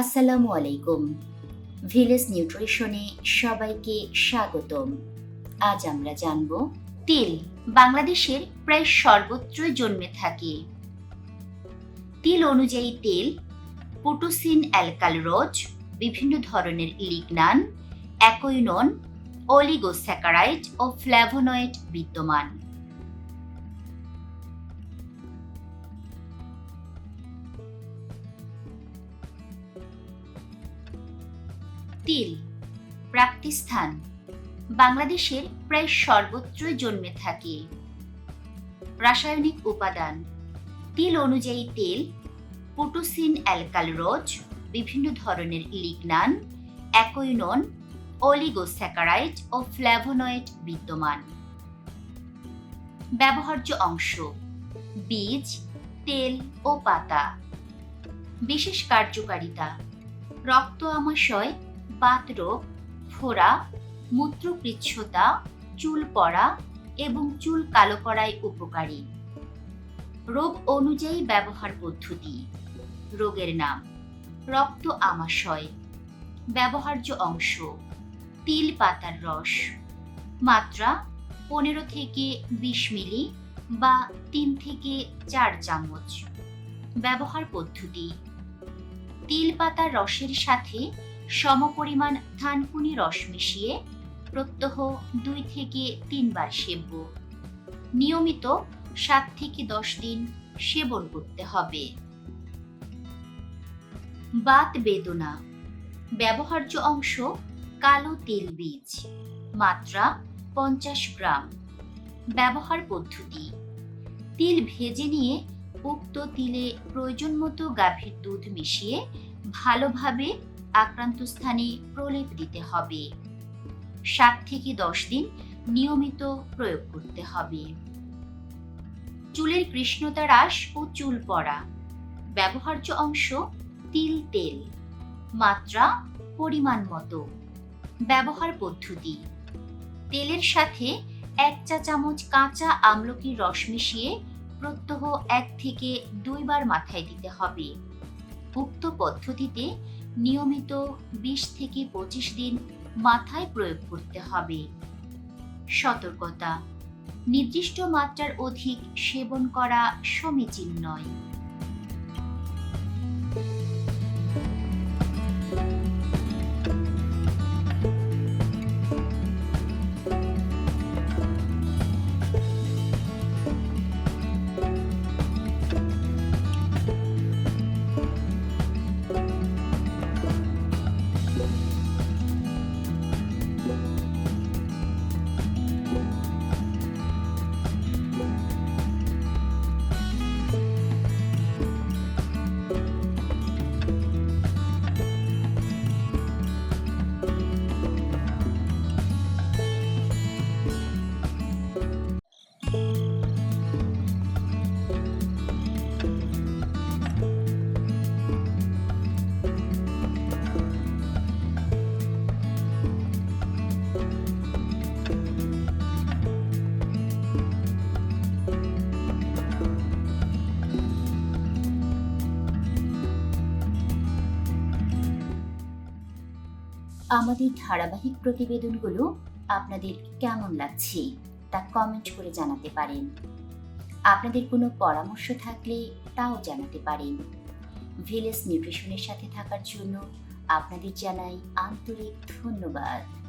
আসসালামু আলাইকুম। ভিলেজ নিউট্রিশনে সবাইকে স্বাগতম। আজ আমরা জানব তিল বাংলাদেশের প্রায় সর্বত্রই জন্মে থাকে। তিল অনুযায়ী তেল, পুটোসিন অ্যালকালরোজ বিভিন্ন ধরনের লিগনান, অ্যাকোইনন, অলিগোস্যাকারাইড ও ফ্ল্যাভোনয়েড বিদ্যমান। তিল প্রাপ্তিস্থান বাংলাদেশের প্রায় সর্বত্রই জন্মে থাকে। রাসায়নিক উপাদান, তিল অনুযায়ী তেল, পুটোসিন অ্যালকাল রোজ, বিভিন্ন ধরনের লিগনান, অ্যাকোইনন অলিগোস্যাকারাইড ও ফ্ল্যাভোনয়েড বিদ্যমান। ব্যবহার্য অংশ, বীজ, তেল ও পাতা। বিশেষ কার্যকারিতা, রক্ত আমাশয় বাতরোগ ফোড়া মূত্রপৃচ্ছতা চুল পড়া এবং চুল কালো করায় উপকারী। রোগ অনুযায়ী ব্যবহার পদ্ধতি। রোগের নাম, রক্ত আমাশয়। ব্যবহার্য অংশ, তিল পাতার রস। মাত্রা, পনেরো থেকে বিশ মিলি বা তিন থেকে চার চামচ। ব্যবহার পদ্ধতি, তিল পাতার রসের সাথে সমপরিমাণ থানকুনি রস মিশিয়ে প্রত্যহ দুই থেকে তিনবার সেব্য নিয়মিত সাত থেকে দশ দিন সেবন করতে হবে। বাত বেদনা। ব্যবহার্য অংশ কালো তেল বীজ। মাত্রা পঞ্চাশ গ্রাম। ব্যবহার পদ্ধতি। তিল ভেজে নিয়ে উক্ত তিলে প্রয়োজন মতো গাভীর দুধ মিশিয়ে ভালোভাবে আক্রান্ত স্থানে প্রলেপ দিতে হবে। সাত থেকে দশ দিন নিয়মিত প্রয়োগ করতে হবে। চুলের কৃষ্ণতা হ্রাস ও চুল পড়া। ব্যবহার্য অংশ তিল তেল। মাত্রা, পরিমাণ মতো। ব্যবহার পদ্ধতি। তেলের সাথে এক চা চামচ কাঁচা আমলকির রস মিশিয়ে প্রত্যহ এক থেকে দুইবার মাথায় দিতে হবে। উক্ত পদ্ধতিতে নিয়মিত বিশ থেকে পঁচিশ দিন মাথায় প্রয়োগ করতে হবে। সতর্কতা। নির্দিষ্ট মাত্রার অধিক সেবন করা সমীচীন নয়। আমাদের ধারাবাহিক প্রতিবেদনগুলো আপনাদের কেমন লাগছে তা কমেন্ট করে জানাতে পারেন। আপনাদের কোনো পরামর্শ থাকলে তাও জানাতে পারেন। ভিলেজ নিউট্রিশনের সাথে থাকার জন্য আপনাদের জানাই আন্তরিক ধন্যবাদ।